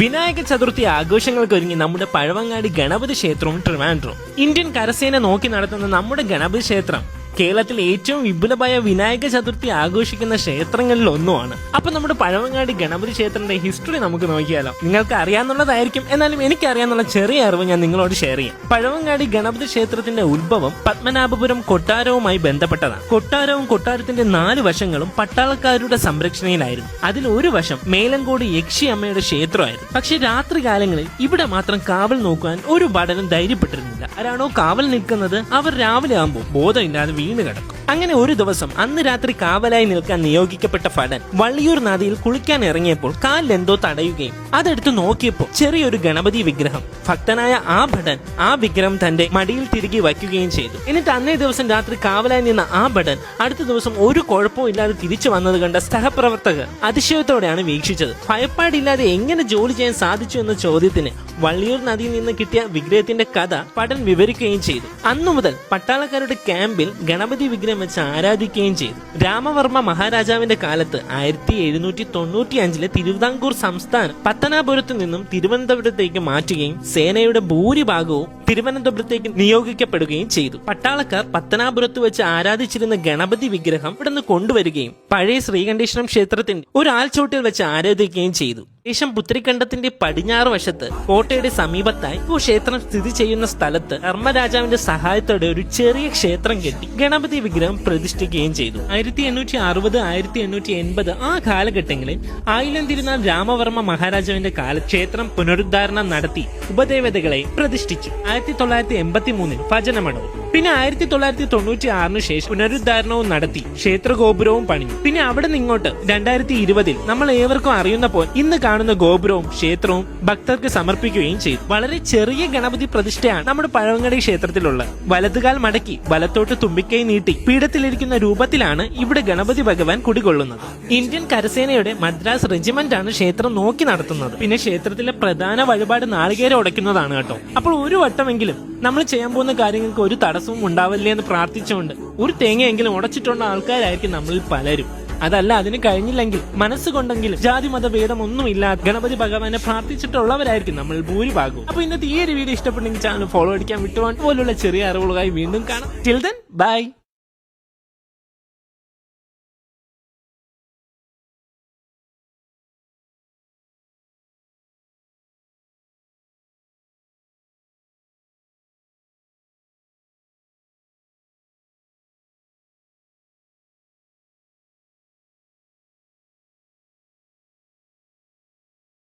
വിനായക ചതുർത്ഥി ആഘോഷങ്ങൾക്ക് ഒരുങ്ങി നമ്മുടെ പഴവങ്ങാടി ഗണപതി ക്ഷേത്രവും ട്രിവാൻഡ്രവും. ഇന്ത്യൻ കരസേന നോക്കി നടത്തുന്ന നമ്മുടെ ഗണപതി ക്ഷേത്രം കേരളത്തിൽ ഏറ്റവും വിപുലമായ വിനായക ചതുർത്ഥി ആഘോഷിക്കുന്ന ക്ഷേത്രങ്ങളിൽ ഒന്നുമാണ്. അപ്പൊ നമ്മുടെ പഴവങ്ങാടി ഗണപതി ക്ഷേത്രത്തിന്റെ ഹിസ്റ്ററി നമുക്ക് നോക്കിയാലോ. നിങ്ങൾക്ക് അറിയാന്നുള്ളതായിരിക്കും. എന്നാലും എനിക്ക് അറിയാന്നുള്ള ചെറിയ അറിവ് ഞാൻ നിങ്ങളോട് ഷെയർ ചെയ്യാം. പഴവങ്ങാടി ഗണപതി ക്ഷേത്രത്തിന്റെ ഉത്ഭവം പത്മനാഭപുരം കൊട്ടാരവുമായി ബന്ധപ്പെട്ടതാണ്. കൊട്ടാരവും കൊട്ടാരത്തിന്റെ നാല് വശങ്ങളും പട്ടാളക്കാരുടെ സംരക്ഷണയിലായിരുന്നു. അതിൽ ഒരു വശം മേലങ്കോട് യക്ഷി അമ്മയുടെ ക്ഷേത്രമായിരുന്നു. പക്ഷെ രാത്രി കാലങ്ങളിൽ ഇവിടെ മാത്രം കാവൽ നോക്കുവാൻ ഒരു ഭടനും ധൈര്യപ്പെട്ടിരുന്നില്ല. ആരാണോ കാവൽ നിൽക്കുന്നത് അവർ രാവിലെ ആകുമ്പോൾ ബോധമില്ലാതെ 夢がなく അങ്ങനെ ഒരു ദിവസം അന്ന് രാത്രി കാവലായി നിൽക്കാൻ നിയോഗിക്കപ്പെട്ട ഭടൻ വള്ളിയൂർ നദിയിൽ കുളിക്കാൻ ഇറങ്ങിയപ്പോൾ കാലിൽ എന്തോ തടയുകയും അതെടുത്ത് നോക്കിയപ്പോൾ ചെറിയൊരു ഗണപതി വിഗ്രഹം. ഭക്തനായ ആ ഭടൻ ആ വിഗ്രഹം തന്റെ മടിയിൽ തിരികെ വയ്ക്കുകയും ചെയ്തു. എന്നിട്ട് അന്നേ ദിവസം രാത്രി കാവലായി നിന്ന ആ ഭടൻ അടുത്ത ദിവസം ഒരു കുഴപ്പവും ഇല്ലാതെ തിരിച്ചു വന്നത് കണ്ട സഹപ്രവർത്തകർ അതിശയത്തോടെയാണ് വീക്ഷിച്ചത്. ഭയപ്പാടില്ലാതെ എങ്ങനെ ജോലി ചെയ്യാൻ സാധിച്ചു എന്ന ചോദ്യത്തിന് വള്ളിയൂർ നദിയിൽ നിന്ന് കിട്ടിയ വിഗ്രഹത്തിന്റെ കഥ പടൻ വിവരിക്കുകയും ചെയ്തു. അന്നു മുതൽ പട്ടാളക്കാരുടെ ക്യാമ്പിൽ ഗണപതി വിഗ്രഹം വെച്ച് ആരാധിക്കുകയും ചെയ്തു. രാമവർമ്മ മഹാരാജാവിന്റെ കാലത്ത് ആയിരത്തി എഴുന്നൂറ്റി തൊണ്ണൂറ്റി അഞ്ചിലെ തിരുവിതാംകൂർ സംസ്ഥാനം പത്തനാപുരത്തു നിന്നും തിരുവനന്തപുരത്തേക്ക് മാറ്റുകയും സേനയുടെ ഭൂരിഭാഗവും തിരുവനന്തപുരത്തേക്ക് നിയോഗിക്കപ്പെടുകയും ചെയ്തു. പട്ടാളക്കാർ പത്തനാപുരത്ത് വെച്ച് ആരാധിച്ചിരുന്ന ഗണപതി വിഗ്രഹം ഇവിടുന്ന് കൊണ്ടുവരികയും പഴയ ശ്രീകണ്ഠേശ്വരം ക്ഷേത്രത്തിന്റെ ഒരു ആൽച്ചോട്ടിൽ വെച്ച് ആരാധിക്കുകയും ചെയ്തു. ശേഷം പുത്രിക്കണ്ഠത്തിന്റെ പടിഞ്ഞാറ് വശത്ത് കോട്ടയുടെ സമീപത്തായി ഇപ്പോൾ ക്ഷേത്രം സ്ഥിതി ചെയ്യുന്ന സ്ഥലത്ത് ധർമ്മരാജാവിന്റെ സഹായത്തോടെ ഒരു ചെറിയ ക്ഷേത്രം കെട്ടി ഗണപതി വിഗ്രഹം പ്രതിഷ്ഠിക്കുകയും ചെയ്തു. ആയിരത്തി എണ്ണൂറ്റി അറുപത് ആയിരത്തി എണ്ണൂറ്റി എൺപത് ആ കാലഘട്ടങ്ങളിൽ ആയിരം തിരുനാൾ രാമവർമ്മ മഹാരാജാവിന്റെ കാല ക്ഷേത്രം പുനരുദ്ധാരണം നടത്തി ഉപദേവതകളെ പ്രതിഷ്ഠിച്ചു. ആയിരത്തി തൊള്ളായിരത്തി എൺപത്തി മൂന്നിൽ ഭജനമടവും പിന്നെ ആയിരത്തി തൊള്ളായിരത്തി തൊണ്ണൂറ്റി ആറിന് ശേഷം പുനരുദ്ധാരണവും നടത്തി ക്ഷേത്ര ഗോപുരവും പണിഞ്ഞു. പിന്നെ അവിടെ നിന്നോട്ട് രണ്ടായിരത്തി ഇരുപതിൽ നമ്മൾ ഏവർക്കും അറിയുന്ന പോലെ ഇന്ന് കാണുന്ന ഗോപുരവും ക്ഷേത്രവും ഭക്തർക്ക് സമർപ്പിക്കുകയും ചെയ്തു. വളരെ ചെറിയ ഗണപതി പ്രതിഷ്ഠയാണ് നമ്മുടെ പഴവങ്ങടി ക്ഷേത്രത്തിലുള്ളത്. വലതുകാൽ മടക്കി വലത്തോട്ട് തുമ്പിക്കൈ നീട്ടി പീഠത്തിലിരിക്കുന്ന രൂപത്തിലാണ് ഇവിടെ ഗണപതി ഭഗവാൻ കുടികൊള്ളുന്നത്. ഇന്ത്യൻ കരസേനയുടെ മദ്രാസ് റെജിമെന്റ് ആണ് ക്ഷേത്രം നോക്കി നടത്തുന്നത്. പിന്നെ ക്ഷേത്രത്തിലെ പ്രധാന വഴിപാട് നാളികേരം ഉടയ്ക്കുന്നതാണ് കേട്ടോ. അപ്പോൾ ഒരു വട്ടമെങ്കിലും നമ്മൾ ചെയ്യാൻ പോകുന്ന കാര്യങ്ങൾക്ക് ഒരു തടസ്സവും ഉണ്ടാവില്ലേ എന്ന് പ്രാർത്ഥിച്ചുകൊണ്ട് ഒരു തേങ്ങയെങ്കിലും ഉടച്ചിട്ടുള്ള ആൾക്കാരായിരിക്കും നമ്മളിൽ പലരും. അതല്ല അതിന് കഴിഞ്ഞില്ലെങ്കിൽ മനസ്സുകൊണ്ടെങ്കിലും ജാതി മത ഭേദമൊന്നുമില്ലാതെ ഗണപതി ഭഗവാനെ പ്രാർത്ഥിച്ചിട്ടുള്ളവരായിരിക്കും നമ്മൾ ഭൂരിഭാഗവും. അപ്പൊ ഇന്നത്തെ ഈ ഒരു വീഡിയോ ഇഷ്ടപ്പെട്ടെങ്കിൽ ചാനൽ ഫോളോ അടിക്കാൻ വിട്ടുപോകാൻ പോലുള്ള ചെറിയ അറിവുകളായി വീണ്ടും കാണാം. Till then bye